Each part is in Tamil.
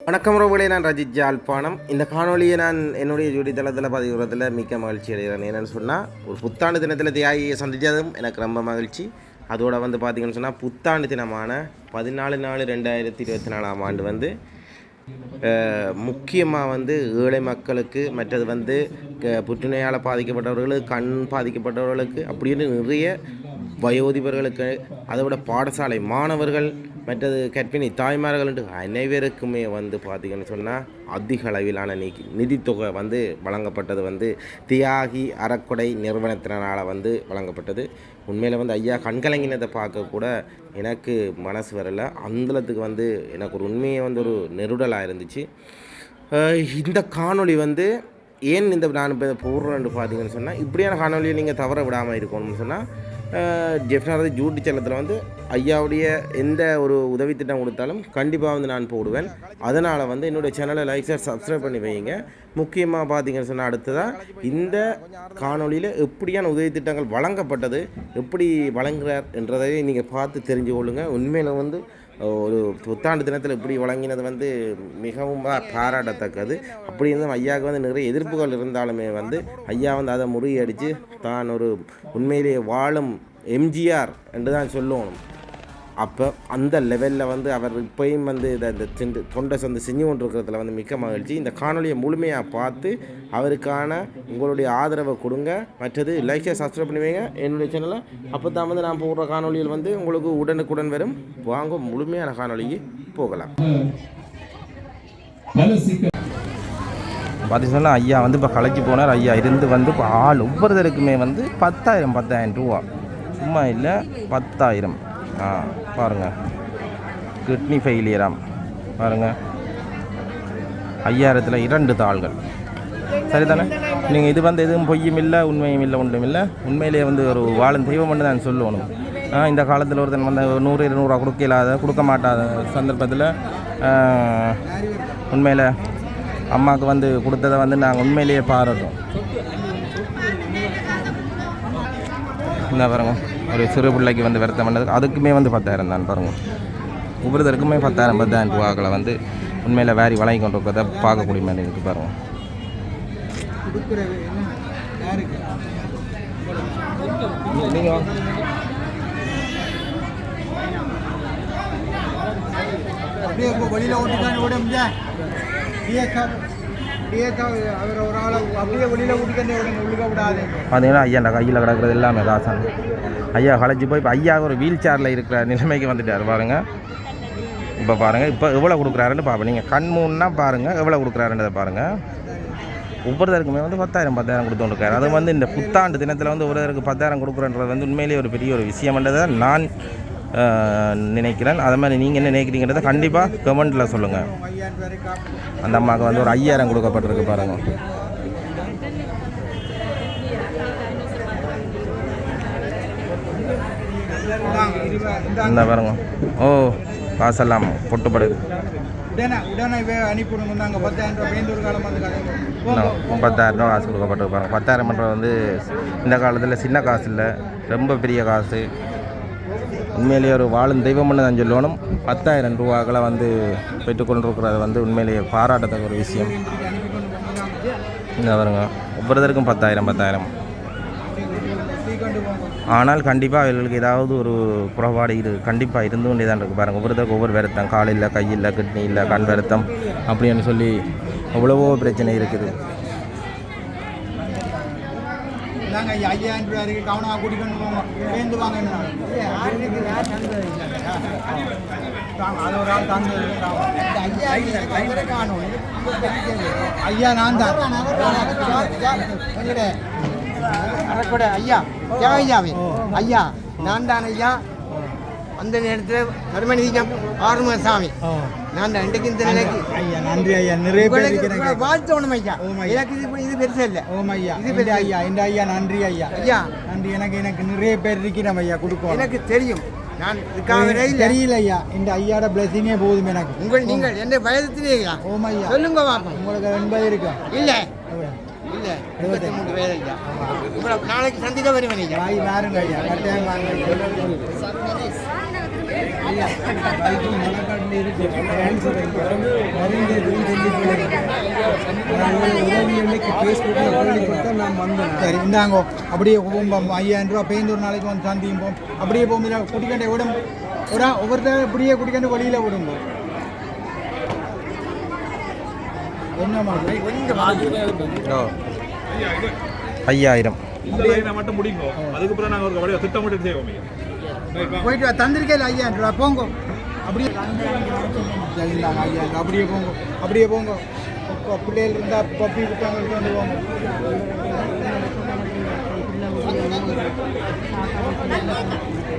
வணக்கம் ரோபோலே நான் ரஜித் ஜாழ்ப்பாணம். இந்த காணொலியை நான் என்னுடைய ஜோடி தளத்தில் பதிவுறதுல மிக்க மகிழ்ச்சி அடைகிறேன். என்னென்னு சொன்னால் ஒரு புத்தாண்டு தினத்தில் தியாகியை சந்தித்ததும் எனக்கு ரொம்ப மகிழ்ச்சி. அதோட வந்து பார்த்தீங்கன்னு சொன்னால் புத்தாண்டு தினமான பதினாலு நாலு ரெண்டாயிரத்தி இருபத்தி நாலாம் ஆண்டு வந்து முக்கியமாக வந்து ஏழை மக்களுக்கு மற்றது வந்து க- புற்றுநோயால் பாதிக்கப்பட்டவர்களுக்கு கண் பாதிக்கப்பட்டவர்களுக்கு அப்படின்னு நிறைய வயோதிபர்களுக்கு அதை விட பாடசாலை மாணவர்கள் மற்றது கற்பிணி தாய்மார்கள் என்று அனைவருக்குமே வந்து பார்த்திங்கன்னு சொன்னால் அதிக அளவிலான நிதி நிதித்தொகை வந்து வழங்கப்பட்டது வந்து தியாகி அறக்குடை நிறுவனத்தினால் வந்து வழங்கப்பட்டது. உண்மையில் வந்து ஐயா கண்கலங்கினதை பார்க்க கூட எனக்கு மனசு வரல. அந்தளத்துக்கு வந்து எனக்கு ஒரு உண்மையை வந்து ஒரு நெருடலாக இருந்துச்சு. இந்த காணொளி வந்து ஏன் இந்த நான் இப்போ போடுறேன்னு பார்த்தீங்கன்னு சொன்னால் இப்படியான காணொலியை நீங்கள் தவற விடாமல் இருக்கணும்னு சொன்னால் டெஃபினட்டாக ஜூட்டி சேனத்தில் வந்து ஐயாவுடைய எந்த ஒரு உதவி திட்டம் கொடுத்தாலும் கண்டிப்பாக வந்து நான் போடுவேன். அதனால் வந்து என்னுடைய சேனலை லைக் ஷேர் சப்ஸ்கிரைப் பண்ணி வைங்க முக்கியமாக பார்த்தீங்கன்னு சொன்னால் அடுத்ததாக இந்த காணொளியில் எப்படியான உதவி திட்டங்கள் வழங்கப்பட்டது எப்படி வழங்குறார் என்றதை நீங்கள் பார்த்து தெரிஞ்சு கொள்ளுங்கள் உண்மையில் வந்து ஒரு புத்தாண்டு தினத்தில் இப்படி வழங்கினது வந்து மிகவும் பாராட்டத்தக்கது. அப்படி இருந்தும் ஐயாவுக்கு வந்து நிறைய எதிர்ப்புகள் இருந்தாலுமே வந்து ஐயா வந்து அதை முறியடித்து தான் ஒரு உண்மையிலேயே வாழும் எம்ஜிஆர் என்று தான் சொல்லணும். அப்போ அந்த லெவலில் வந்து அவர் இப்போயும் வந்து இதை இந்த திண்டு தொண்டை சந்து செஞ்சு கொண்டிருக்கிறதுல வந்து மிக்க மகிழ்ச்சி. இந்த காணொலியை முழுமையாக பார்த்து அவருக்கான உங்களுடைய ஆதரவை கொடுங்க. மற்றது லைக்கை சப்ஸ்கிரைப் பண்ணுவீங்க. என்னுடைய சேனலை அப்போ தான் வந்து நான் போடுற காணொலியில் வந்து உங்களுக்கு உடனுக்குடன் வரும். வாங்க முழுமையான காணொலிக்கு போகலாம். பார்த்தீங்கன்னா ஐயா வந்து இப்போ கலைக்கு போனார். ஐயா இருந்து வந்து இப்போ ஆள் ஒவ்வொருத்தருக்குமே வந்து பத்தாயிரம் பத்தாயிரம் ரூபா. சும்மா இல்லை பத்தாயிரம். ஆ பாருங்கள் கிட்னி ஃபெயிலியராம் பாருங்கள் ஐயாயிரத்தில் இரண்டு தாள்கள். சரிதானே? நீங்கள் இது வந்து எதுவும் பொய்யும் இல்லை உண்மையும் இல்லை ஒன்றும் இல்லை. உண்மையிலேயே வந்து ஒரு வாழும் தெய்வம் மட்டும் தான் சொல்லணும். இந்த காலத்தில் ஒருத்தன் வந்து ஒரு நூறு இருநூறுவா கொடுக்க இல்லாத கொடுக்க மாட்டாத சந்தர்ப்பத்தில் உண்மையில் அம்மாவுக்கு வந்து கொடுத்ததை வந்து நாங்கள் உண்மையிலேயே பாராட்டோம் என்ன பாருங்கள் ஒரு சிறு பிள்ளைக்கு வந்து வருத்தம் பண்ணது அதுக்குமே வந்து பத்தாயிரம் தான் பாருங்கள் ஒவ்வொருத்தருக்குமே பத்தாயிரம் பத்தாயிரம் ரூபாக்களை வந்து. உண்மையில் வேரி வழங்கி கொண்டு இருக்கிறத பார்க்கக்கூடிய மாதிரி இருக்குது பாருங்கள் நீங்கள் அப்படியே வெளியில் விட முடியா பார்த்தீங்கன்னா ஐயா அந்த கையில் கிடக்கிறது எல்லாமே காசான் ஐயா களைச்சி போய் இப்போ ஐயா ஒரு வீல் சேரில் இருக்கிற நிலைமைக்கு வந்துட்டார் பாருங்கள் இப்போ பாருங்கள் இப்போ எவ்வளோ கொடுக்குறாருன்னு பார்ப்போம் நீங்கள் கண் மூணுன்னா பாருங்கள் எவ்வளோ கொடுக்குறாருன்றதை பாருங்கள் ஒவ்வொருத்தருக்குமே வந்து பத்தாயிரம் பத்தாயிரம் கொடுத்துருக்காரு அது வந்து இந்த புத்தாண்டு தினத்தில் வந்து ஒருத்தருக்கு பத்தாயிரம் கொடுக்குறன்றது வந்து உண்மையிலேயே ஒரு பெரிய ஒரு விஷயம்ன்றதை நான் நினைக்கிறேன். அது மாதிரி நீங்கள் என்ன நினைக்கிறீங்கிறத கண்டிப்பாக கமெண்ட்டில் சொல்லுங்கள் அந்த அம்மாவுக்கு வந்து ஒரு ஐயாயிரம் கொடுக்கப்பட்டிருக்கு பாருங்கள். இந்த பாருங்க. ஓ காசெல்லாம் பொட்டுப்படுது. பத்தாயிரம் ரூபா காசு கொடுக்கப்பட்டு பாருங்க. பத்தாயிரம் பண்ணுறது வந்து இந்த காலத்தில் சின்ன காசு இல்லை. ரொம்ப பெரிய காசு. உண்மையிலேயே ஒரு வாழும் தெய்வம்னு தான் சொல்லணும் பத்தாயிரம் ரூபாக்களை வந்து பெற்றுக்கொண்டிருக்கிறது வந்து உண்மையிலேயே பாராட்டத்தக்க ஒரு விஷயம். இந்த பாருங்க ஒவ்வொருத்தருக்கும் பத்தாயிரம் பத்தாயிரம். ஆனால் கண்டிப்பாக அவர்களுக்கு ஏதாவது ஒரு குறைபாடு இது கண்டிப்பாக இருந்து கொண்டே தான் இருக்குது பாருங்கள் ஒவ்வொருத்தருக்கு ஒவ்வொரு வருத்தம். காலில் கையில் கிட்னி இல்லை கண் வருத்தம் அப்படின்னு சொல்லி எவ்வளவோ பிரச்சனை இருக்குது. இந்தாங்க ஐயா ஐயாயிரம் ரூபாய் இருக்கு கவனமாக கூட்டிக்கொண்டு போங்க பேந்து வாங்க அது ஒரு ஆள் தந்து ஐயா நான் தான். அறக்கூட ஐயா. தேவையாவே ஐயா நான் தான் ஐயா. அந்த நேரத்தில் கருமணிதிக்கம் ஆறுமுகசாமி. நான் இன்றைக்கு இந்த நிலைக்கு. ஐயா நன்றி ஐயா. நிறைய பேர் வாழ்த்தோணும் ஐயா. எனக்கு இது இது பெருசு இல்லை. ஓம் ஐயா. இது பெரிய ஐயா இந்த ஐயா நன்றி ஐயா. ஐயா. நன்றி. எனக்கு எனக்கு நிறைய பேர் இருக்கிறோம் ஐயா கொடுப்போம் எனக்கு தெரியும். நான் தெரியல ஐயா. இந்த ஐயாட பிளஸிங்கே போதும் எனக்கு. உங்கள் நீங்கள் எந்த வயதிலே ஐயா. ஓம் ஐயா. சொல்லுங்க பாப்போம் உங்களுக்கு எண்பது இருக்கா? இல்லை. இல்லை. இருபத்தி ஐயா. நாளைக்கு சந்திக்க வருவேன் ஐயா. வாய் வாருங்க ஐயா. கட்டாயம் வாங்க ஐயா. மணக்காட்டில் இருக்கு கேன்சர் மருந்து எதுவும் சொல்லி உதவிகளுக்கு ஃபேஸ்புக்கில் கேள்வி கொடுத்தா நான் வந்தேன் சரி இந்தாங்கோ. அப்படியே போகும்போம் ஐயாயிரம் ரூபா ஒரு நாளைக்கு வந்து சந்தியும் போம் அப்படியே போகும்போது குடிக்கண்டே விடும். ஒரு ஒவ்வொருத்தர் இப்படியே குடிக்கண்டு வெளியில் விடுங்க. என்ன மாதிரி ஐயாயிரம். அதுக்கப்புறம் நாங்கள் ஒரு திட்டமிட்டு செய்வோம். போயிட்டு வா, தந்திருக்கேன் ஐயாயிரம் ரூபா போங்க. அப்படியே சரி, இந்தாங்க ஐயாயிரம் அப்படியே போங்க அப்படியே போங்க. பிள்ளைகள் இருந்தால் பப்பி விட்டாங்க கொண்டு போங்க.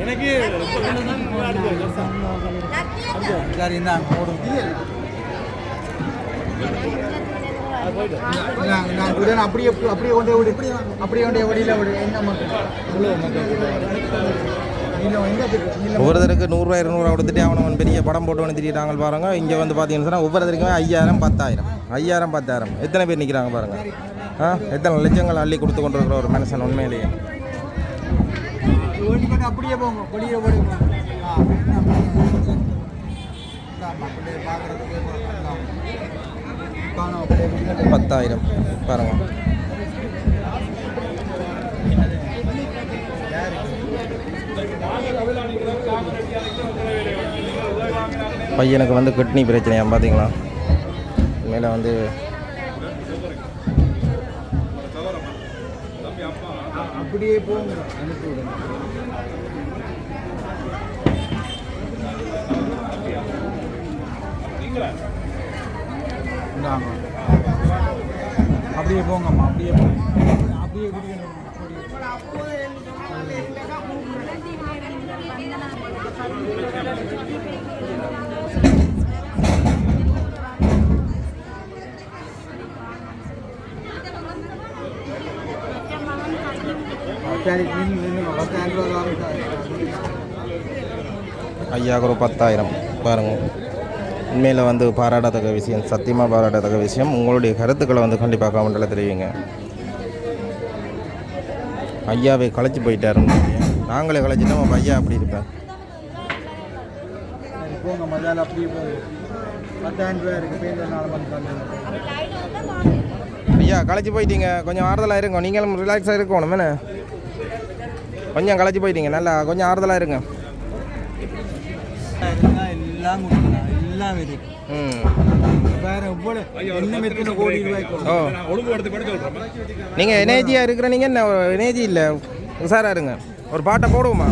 எனக்கு சரி இந்தாங்க போடுங்க நான் அப்படியே அப்படியே கொண்டே விடு. அப்படியே கொண்டே வழியில் விடு. என்ன மக்கள்? ஒவ்வொருத்தருக்கு நூறுரூவா இருநூறுவா கொடுத்துட்டு அவனை பெரிய படம் போட்டு வந்து பாருங்க. இங்கே வந்து பார்த்தீங்கன்னா ஒவ்வொருத்தருக்குமே ஐயாயிரம் பத்தாயிரம். ஐயாயிரம் பத்தாயிரம். எத்தனை பேர் நிற்கிறாங்க பாருங்க. ஆ? எத்தனை லட்சங்கள் அள்ளி கொடுத்து கொண்டு இருக்கிற ஒரு மனுஷன் உண்மையிலேயே. பத்தாயிரம். அப்படியே போங்க வெளியே அப்படியே இந்தாம்மா, அப்படியே பார்க்கறதுக்கு இந்தாம்மா. காணோம் அப்படியே போங்க. பத்தாயிரம் பாருங்க பையனுக்கு வந்து கிட்னி பிரச்சனையா பார்த்தீங்களா மேலே வந்து அப்படியே போங்க. அப்படியே போங்கம்மா அப்படியே போங்க. அப்படியே குடிக்கணும். சரி பத்தாயிரம். ஐயாவுக்கு ஒரு பத்தாயிரம் பாருங்க. உண்மையில் வந்து பாராட்டத்தக்க விஷயம் சத்தியமாக பாராட்டத்தக்க விஷயம். உங்களுடைய கருத்துக்களை வந்து கண்டிப்பாக கமெண்ட்டில் தெரிவிங்க. ஐயாவை களைச்சி போயிட்டாருன்னு நாங்களே களைச்சிட்டோம் அப்ப ஐயா அப்படி இருப்பேன் போங்க மஜால அப்படியே பத்தாயிரம் நாலு மணி ஐயா களைச்சி போயிட்டீங்க. கொஞ்சம் ஆறுதலாக இருங்க. நீங்களும் ரிலாக்ஸாக இருக்கணும் என்ன? கொஞ்சம் களைச்சி போயிட்டீங்க நல்லா கொஞ்சம் ஆறுதலாக இருங்க. எல்லாம் எல்லாம் இருக்கு எனர்ஜியாக இருக்கிற நீங்கள் என்ன எனர்ஜி இல்லை. உஷாராக இருங்க. ஒரு பாட்டை போடுவோமா?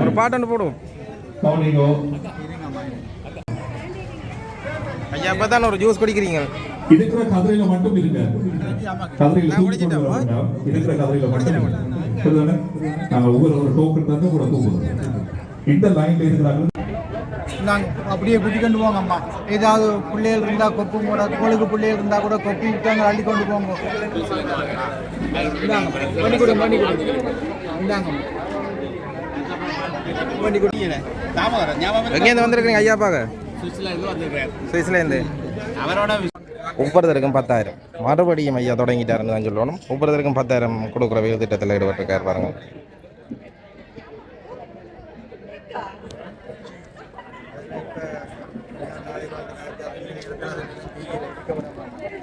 ஒரு பாட்டு போடுவோம். ஐயா இப்போ தான் ஒரு ஜூஸ் குடிக்கிறீங்க? இருக்கிற கதிரையில மட்டும் இருங்க. கதிரையில. கொண்டு. இருக்கிற கதிரையில மட்டும்? நாங்க ஒவ்வொரு ஒரு டோக்கன் தந்து கூட தூக்குறோம். இந்த லைன்ல இருக்கிறாங்க நாங்கள் அப்படியே குட்டிக்கொண்டு போங்க அம்மா. ஏதாவது பிள்ளைகள் இருந்தால் கொப்பு கூட கோளுக்கு பிள்ளைகள் இருந்தால் கூட கொப்பி விட்டாங்க அள்ளி கொண்டு போங்க. எங்கேருந்து வந்திருக்கிறீங்க ஐயா பார்க்க சுவிஸ்லேருந்து ஒவ்வொருத்தருக்கும் பத்தாயிரம். மறுபடியும் ஐயா தொடங்கிட்டாருன்னு தான் சொல்லணும். ஒவ்வொருத்தருக்கும் பத்தாயிரம் கொடுக்குற வேலை திட்டத்தில் ஈடுபட்டிருக்காரு பாருங்க.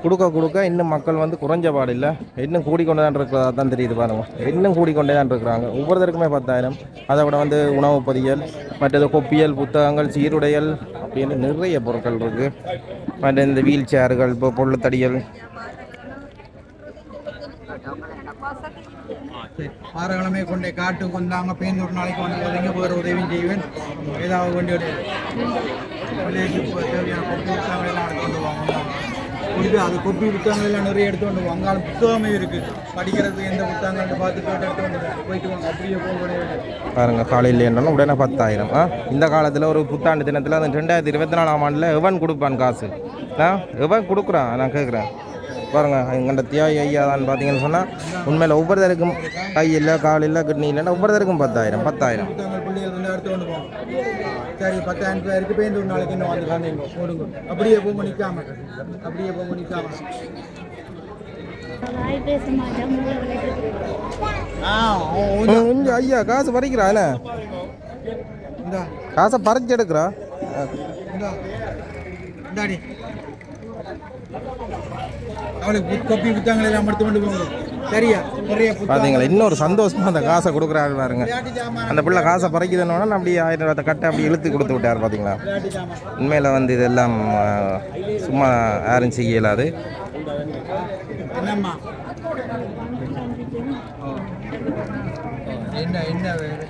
கொடுக்க கொடுக்க இன்னும் மக்கள் வந்து குறைஞ்ச பாடு இல்லை. இன்னும் கூடிக்கொண்டு தான் இருக்கிறதா தான் தெரியுது பாருங்க. இன்னும் கூடிக்கொண்டே தான் இருக்கிறாங்க. ஒவ்வொருத்தருக்குமே பத்தாயிரம். அதை விட வந்து உணவு பொதியல் மற்றது கொப்பியல் புத்தகங்கள் சீருடையல் அப்படின்னு நிறைய பொருட்கள் இருக்குது மற்ற இந்த வீல் சேர்கள் இப்போ பொருளுத்தடியல். ஆறுகிழமை கொண்டே காட்டு கொண்டாங்க. பேருந்து ஒரு நாளைக்கு வந்து ஒதுங்க போகிற உதவியும் செய்வேன். ஏதாவது வில்லேஜுக்கு தேவையான கொண்டு வாங்க கொடுத்து அது கொப்பி புத்தகங்கள்லாம் நிறைய எடுத்து கொண்டு வாங்க அங்கால புத்தகமே இருக்குது படிக்கிறதுக்கு எந்த புத்தகங்கள் பார்த்து கேட்டு எடுத்து போயிட்டு வாங்க. அப்படியே போக முடியாது பாருங்க காலையில் என்னன்னா உடனே பத்தாயிரம். ஆ? இந்த காலத்தில் ஒரு புத்தாண்டு தினத்தில் அந்த ரெண்டாயிரத்தி இருபத்தி நாலாம் ஆண்டில் எவன் கொடுப்பான் காசு? ஆ? எவன் கொடுக்குறான்? நான் கேட்குறேன் பாருங்கள் எங்கள்கிட்ட தியாகி ஐயா தான் பார்த்தீங்கன்னு சொன்னால் உண்மையில் ஒவ்வொருத்தருக்கும் கை இல்லை கால் இல்லை கிட்னி இல்லைன்னா ஒவ்வொருத்தருக்கும் பத்தாயிரம் பத்தாயிரம் புத்தகங்கள் பிள்ளைகள் வந்து எடுத்து கொண்டு போங்க சரி பத்தாயிரம் ரூபாய் இருக்கு பேருந்து ஒரு நாளைக்கு இன்னும் வந்து வந்தீங்க போடுங்க அப்படியே போங்க நிற்காம அப்படியே போங்க நிற்காம ஐயா காசு பறிக்கிறா என்ன? இந்தா. காசை பறிச்சு எடுக்கிறா? அவளுக்கு கொப்பி புத்தகங்கள் எல்லாம் எடுத்து கொண்டு போங்க. பார்த்தீங்களா இன்னொரு சந்தோஷமா அந்த காசை கொடுக்குறாரு பாருங்க. அந்த பிள்ளை காசை பறிக்குதுன்னு அப்படியே ஆயிரம் ரூபாய் கட்டை அப்படி இழுத்து கொடுத்து விட்டார் பார்த்தீங்களா உண்மையில் வந்து இதெல்லாம் சும்மா யாரும் செய்ய இயலாது. என்னம்மா? ஓ. என்ன என்ன வேலை?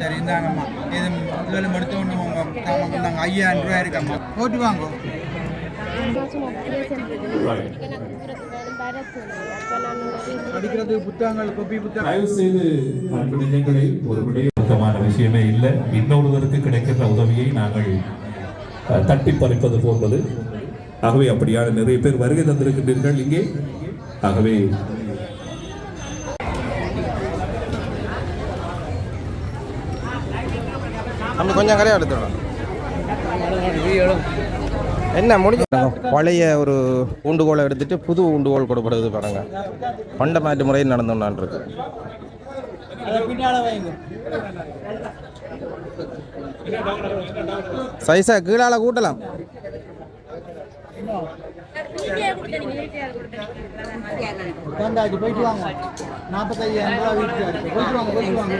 சரி இந்தாங்கம்மா. இது நாங்கள் ஐயாயிரம் ரூபாய் இருக்கம்மா போட்டு வாங்க. விஷயமே இல்லை இன்னொருவருக்கு கிடைக்கின்ற உதவியை நாங்கள் தட்டி பறிப்பது போன்றது ஆகவே அப்படியான நிறைய பேர் வருகை தந்திருக்கின்றீர்கள் இங்கே ஆகவே நம்ம கொஞ்சம் கரையாக எடுத்துடலாம். என்ன முடிஞ்சு பழைய ஒரு ஊண்டுகோலை எடுத்துட்டு புது ஊண்டுகோல் கொடுப்படுது பாருங்க. பண்ட மாற்று முறையில் நடந்தோம்னான் இருக்கு. சைஸா கீழால கூட்டலாம். போயிட்டு வாங்க நாற்பத்தையாயிரம் ரூபா வீட்டுக்கு போயிட்டு வாங்க போயிட்டு வாங்க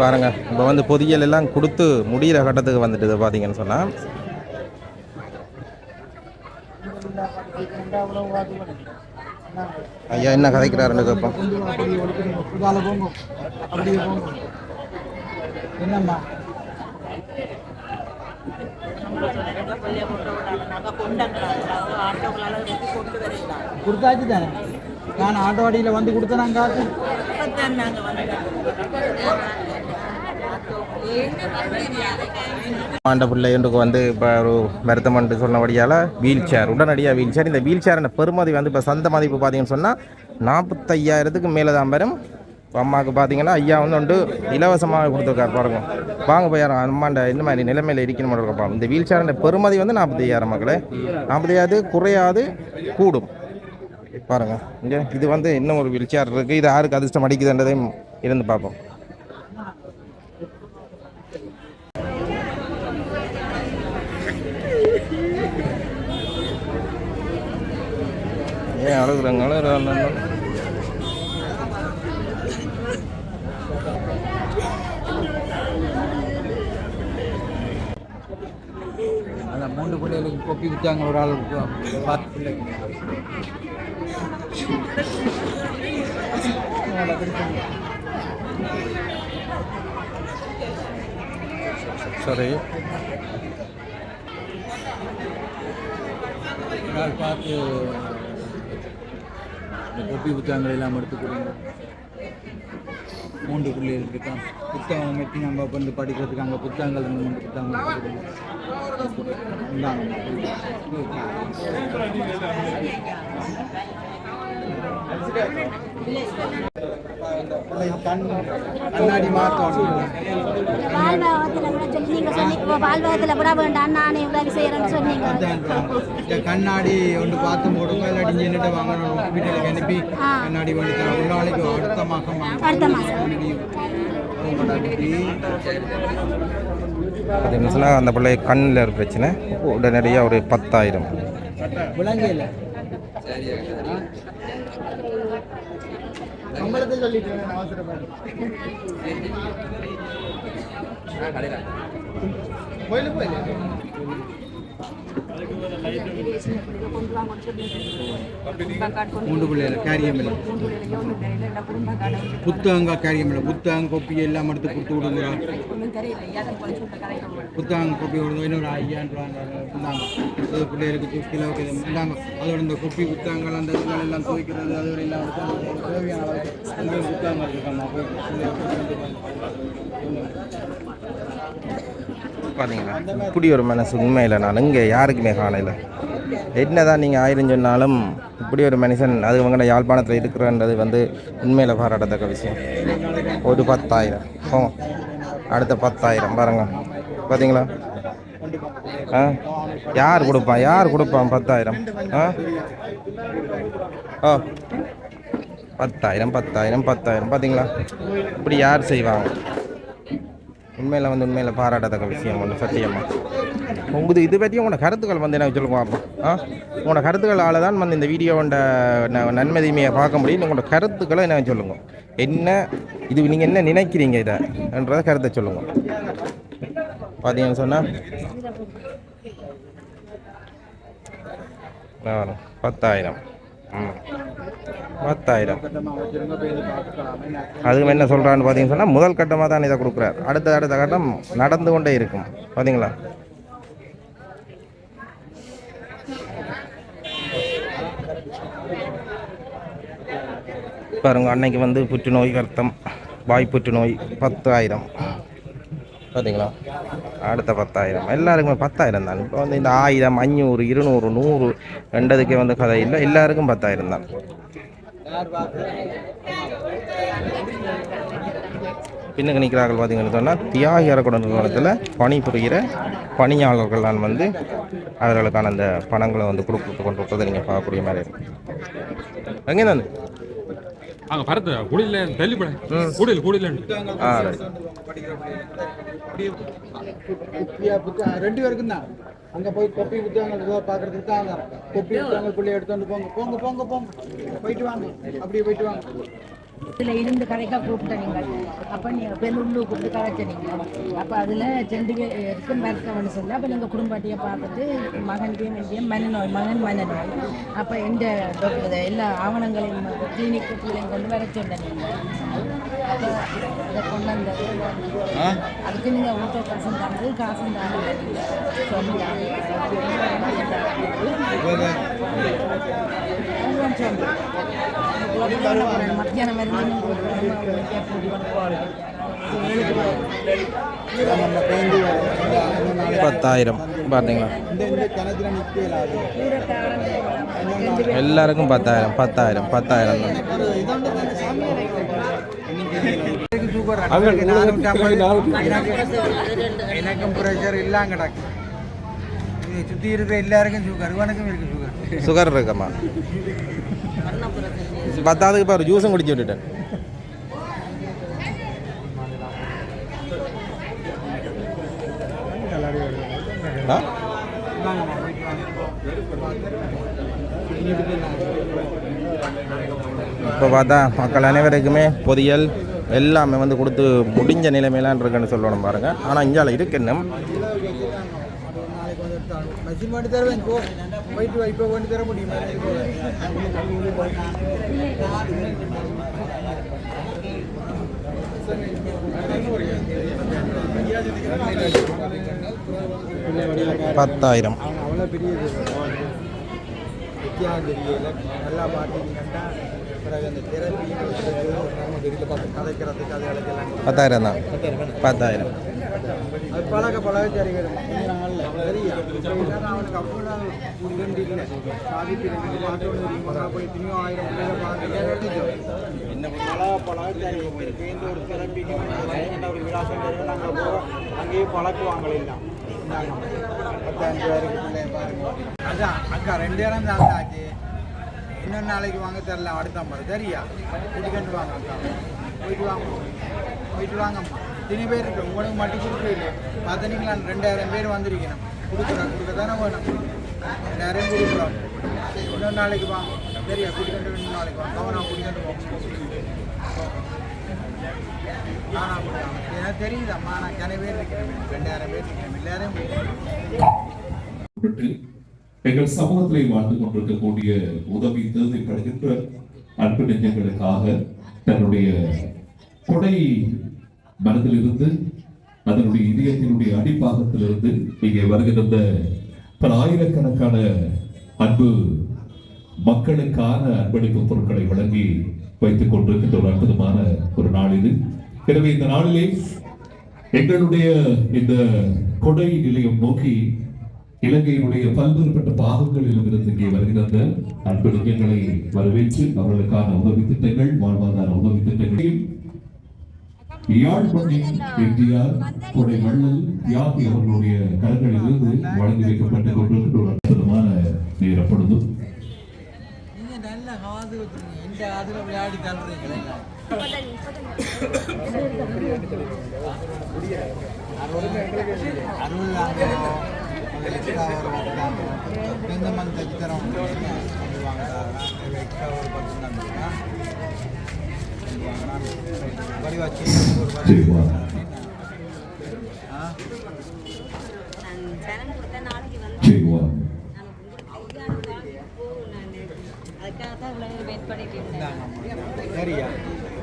பாருங்க இப்போ வந்து பொதியல் எல்லாம் கொடுத்து முடிகிற கட்டத்துக்கு வந்துட்டு பார்த்தீங்கன்னு சொன்னால் ஐயா என்ன கதைக்கிறாருன்னு கேட்போம். என்னம்மா? கொடுத்தாச்சு தானே நான் ஆட்டோ அடியில் வந்து கொடுத்தேன் நான் காசு. ஆண்ட பிள்ளைகளுக்கு வந்து இப்போ ஒரு வருத்தம் சொன்னபடியால் வீல் சேர் உடனடியாக வீல் சேர் இந்த வீல் சேர் பெருமதி வந்து இப்போ சந்த மதிப்பு பார்த்தீங்கன்னு சொன்னால் நாற்பத்தையாயிரத்துக்கு மேலே தான் வரும் அம்மாவுக்கு பார்த்தீங்கன்னா ஐயா வந்து ஒன்று இலவசமாக கொடுத்துருக்காரு பாருங்க. வாங்க போய் அம்மாண்ட இந்த மாதிரி நிலைமையில் இருக்கணும் இருக்கப்பா இந்த வீல் சேரின் பெருமதி வந்து நாற்பத்தையாயிரம் மக்களே. நாற்பத்தையாயிரத்து குறையாது கூடும். பாருங்கள் இங்கே இது வந்து இன்னும் ஒரு வீல் சேர் இருக்குது இது யாருக்கு அதிர்ஷ்டம் அடிக்குதுன்றதையும் இருந்து பார்ப்போம். ஏன் அழுகுறாங்க மூன்று பிள்ளைகளுக்கு கொப்பி விட்டாங்க ஒரு ஆள் பார்த்து பிள்ளைக்கு சரி. ஒரு ஆள் பார்த்து கொப்பி புத்தகங்கள் எல்லாம் எடுத்து கொடுங்க. மூன்று பிள்ளைகளுக்கு தான் புத்தகம் வெட்டி நம்ம வந்து படிக்கிறதுக்கு அங்கே புத்தகங்கள் ரெண்டு மூன்று புத்தகங்கள் எடுத்து கண்ணாடி மாற்றம் வாழ்வாகத்தில் கூட வேண்டாம் நானே உதவி செய்கிறேன்னு சொன்னீங்க. இந்த கண்ணாடி ஒன்று பார்த்து போடுங்க. இல்லாட்டி நின்றுட்டு வாங்கணும். வீட்டுக்கு அனுப்பி. கண்ணாடி தரேன். ஒரு நாளைக்கு அடுத்த மாதம் வாங்க அடுத்த மாதம் பார்த்தீங்கன்னு சொன்னால் அந்த பிள்ளை கண்ணில் ஒரு பிரச்சனை. உடனடியாக ஒரு பத்தாயிரம். சம்பளத்தை அவசரப்பட்டு. போயில போயில மூன்று பிள்ளைகள் காரியம் இல்லை புத்தகங்க காரியம் இல்லை புத்தகம் கொப்பி எல்லாம் எடுத்து கொடுத்து விடுங்க புத்தகம் கொப்பி கொடுங்க. இன்னொரு ஐயாயிரம் ரூபாங்க இந்தாங்க இது பிள்ளைகளுக்கு கிலோவுக்கு இது இந்தாங்க. அதோட இந்த கொப்பி புத்தகங்கள் அந்த இதுகள் எல்லாம் துவைக்கிறது அதோட எல்லாம் எடுத்து தேவையான அளவுக்கு புத்தகங்கள் இருக்காம்மா பார்த்தீங்களா இப்படி ஒரு மனசு உண்மையில் நான் இங்கே யாருக்குமே காணல. என்னதான் நீங்கள் ஆயிரம் சொன்னாலும் இப்படி ஒரு மனுஷன் அது உங்களோட யாழ்ப்பாணத்தில் இருக்கிறன்றது வந்து உண்மையில் பாராட்டத்தக்க விஷயம். ஒரு பத்தாயிரம். ஓ அடுத்த பத்தாயிரம் பாருங்க. பார்த்தீங்களா ஆ? யார் கொடுப்பான் யார் கொடுப்பான் பத்தாயிரம்? ஆ? ஓ பத்தாயிரம் பத்தாயிரம் பத்தாயிரம். பார்த்தீங்களா இப்படி யார் செய்வாங்க? உண்மையில் வந்து உண்மையில் பாராட்டத்தக்க விஷயம் ஒன்று சத்தியமாக உங்களுக்கு இது பற்றி உங்களோட கருத்துக்கள் வந்து எனக்கு சொல்லுங்க அப்போ ஆ? உங்களோட கருத்துக்களால் தான் வந்து இந்த வீடியோவோட ந- பார்க்க முடியும். உங்களோட கருத்துக்களை எனக்கு சொல்லுங்க. என்ன இது நீங்கள் என்ன நினைக்கிறீங்க இதை? என்றதை கருத்தை சொல்லுங்க. பார்த்தீங்கன்னு சொன்னால் பத்தாயிரம். பத்தாயிரம். அதுக்கு என்ன சொல்கிறான்னு பார்த்தீங்கன்னு சொன்னால் முதல் கட்டமாக தான் இதை கொடுக்குறார். அடுத்த அடுத்த கட்டம் நடந்து கொண்டே இருக்கும். பார்த்தீங்களா பாருங்க அன்னைக்கு வந்து புற்றுநோய் கர்த்தம் வாய் புற்றுநோய் பத்தாயிரம். பார்த்தீங்களா அடுத்த பத்தாயிரம். எல்லாருக்குமே பத்தாயிரம் தான். இப்போ வந்து இந்த ஆயிரம் அஞ்சூறு இருநூறு நூறு ரெண்டதுக்கே வந்து கதை இல்லை. எல்லாருக்கும் பத்தாயிரம் தான். பின்னுக்கு நிற்கிறார்கள் பார்த்தீங்கன்னு சொன்னால் தியாகி அறக்குட நிறுவனத்தில் பணிபுரிகிற பணியாளர்கள் தான் வந்து அவர்களுக்கான அந்த பணங்களை வந்து கொடுத்து கொண்டு இருப்பதை நீங்கள் பார்க்கக்கூடிய மாதிரி இருக்கும் எங்கே தான் அங்க பரத்து குடியில தள்ளிப்பட குடியில் குடியில் புத்தா ரெண்டு பேருக்கும் தான். அங்க போய் கொப்பி புத்தகங்கள் பாக்குறதுக்கு தான் அங்க. கொப்பி புத்தகங்கள் பிள்ளை எடுத்து வந்து போங்க. போங்க போங்க போங்க. போயிட்டு வாங்க. அப்படியே போயிட்டு வாங்க. இதில் இருந்து கடைக்காக கூப்பிட்ட நீங்கள் அப்போ நீங்கள் பெருள்ளு கூப்பிட்டு கரைச்ச நீங்கள் அப்போ அதில் ரெண்டு பேருக்கும் மருத்துவம்னு சொல்லி. அப்போ எங்கள் குடும்பத்தையே பார்த்துட்டு மகன்டையும் என்டையும் மனநோய் மகன் மனநோய் அப்போ எந்த எல்லா ஆவணங்களையும் கிளினிக் பிள்ளைங்க கொண்டு வர சொன்ன நீங்கள் அப்போ அதை கொண்டு வந்தது அதுக்கு நீங்கள் ஊட்ட காசும் தந்து காசும் தாங்க சொன்னாங்க மத்தியானம் நம்ம பேருந்து பத்தாயிரம் பார்த்தீங்களா இந்த இந்த கிணத்துல நிற்கலாது எல்லாருக்கும் பத்தாயிரம் பத்தாயிரம் பத்தாயிரம் தான் சூப்பர் எனக்கும் ப்ரெஷர் இல்லாம கிடக்கு சுற்றி இருக்கிற எல்லாருக்கும் சுகர் இவனுக்கும் இருக்கு சுகர் சுகர் இருக்கம்மா பத்தாவதுக்கு ஒரு ஜூஸும் குடிச்சு விட்டுட்டேன் ஆ இப்போ பார்த்தா மக்கள் அனைவருக்குமே பொரியல் எல்லாமே வந்து கொடுத்து முடிஞ்ச நிலைமையிலான் இருக்குன்னு சொல்லணும் பாருங்கள் ஆனால் இஞ்சால இருக்கு இன்னும் பத்தாயிரம். அவ்வளோ பெரிய இது வித்தியாசம் தெரியல நல்லா பார்த்தீங்கன்னா பிறகு அந்த திறப்பி நம்ம வெளியில் பார்த்து கதைக்கிறதுக்கு அது அழைக்கலாம். பத்தாயிரம் தான். பத்தாயிரம். அது பழக பழக நாள்ல சரியா? அவனுக்கு அவ்வளோ உண்டு இல்லை. சாதிப்பு ரெண்டு பார்த்தோன்னு போய் திரும்பியும் ஆயிரம் பிள்ளைங்க பார்க்க என்ன பழக பழக சரி போயிருக்கு இந்த ஒரு திறப்பிக்கு ஒரு விழாக்கம் தெரியும் நாங்கள் போகிறோம் அங்கேயே பழக்குவாங்க எல்லாம் பத்தாயிரம் பேருக்கு பிள்ளைங்க பாருங்க. அதான் அக்கா ரெண்டு இடம் தான் ஆச்சு. இன்னொரு நாளைக்கு வாங்க தரல அடுத்த மாதிரி சரியா? கூட்டிக்கிட்டு வாங்க அக்கா. போயிட்டு வாங்க. போயிட்டு வாங்கம்மா இத்தனை பேர் இருக்கு. உங்களுக்கு மட்டும் கொடுக்கல பார்த்தீங்களா? ரெண்டாயிரம் பேர் வந்திருக்கணும். கொடுக்குறோம் கொடுக்க தானே வேணும். ரெண்டாயிரம் கொடுக்குறோம். இன்னொரு நாளைக்கு வாங்க. சரியா? குடிக்கண்டு இன்னொரு நாளைக்கு வாங்க. அவனா குடிக்கண்டு போங்க நானா கொடுக்கலாம் எனக்கு நான் கன பேர் இருக்கிறேன் ரெண்டாயிரம் பேர் இருக்கிறேன் எல்லாரையும் எங்கள் சமூகத்திலே வாழ்ந்து கொண்டிருக்கக்கூடிய உதவி தேவைப்படுகின்ற அன்பு நெஞ்சங்களுக்காக தன்னுடைய கொடை மனதிலிருந்து அதனுடைய இதயத்தினுடைய அடிப்பாகத்திலிருந்து இங்கே வருகின்ற பல ஆயிரக்கணக்கான அன்பு மக்களுக்கான அன்பளிப்பு பொருட்களை வழங்கி வைத்துக் கொண்டிருக்கின்ற ஒரு அற்புதமான ஒரு நாள் இது. எனவே இந்த நாளிலே எங்களுடைய இந்த கொடை நிலையம் நோக்கி இலங்கையினுடைய பல்வேறுபட்ட பாகங்களிலும் இருந்து இங்கே வருகின்ற அன்பு நெஞ்சங்களை வரவேற்று அவர்களுக்கான உதவி திட்டங்கள் வாழ்வாதார உதவி திட்டங்களையும் யாழ்ப்பாணம் எம்ஜிஆர் கொடை வள்ளல் தியாகி அவர்களுடைய கரங்களிலிருந்து வழங்கி வைக்கப்பட்டு கொண்டிருக்கின்ற ஒரு அற்புதமான நேரப்பொழுது. நீங்க இந்த அதுல விளையாடி தள்ளுறீங்களே அருள் எக்ஸ்ட்ரா ஒரு மந்த் தச்சு தரோம் எக்ஸ்ட்ரா ஒரு பத்து நம்பிக்கை வடிவாச்சு ஒரு பத்து சரி, வா. ஆ செய்வா சரியா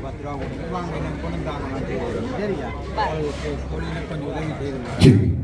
பத்து ரூபா கொடுத்து வாங்க என்ன கொண்டு தாங்க சரியா தொழிலுக்கு கொஞ்சம் உதவி செய்யுங்க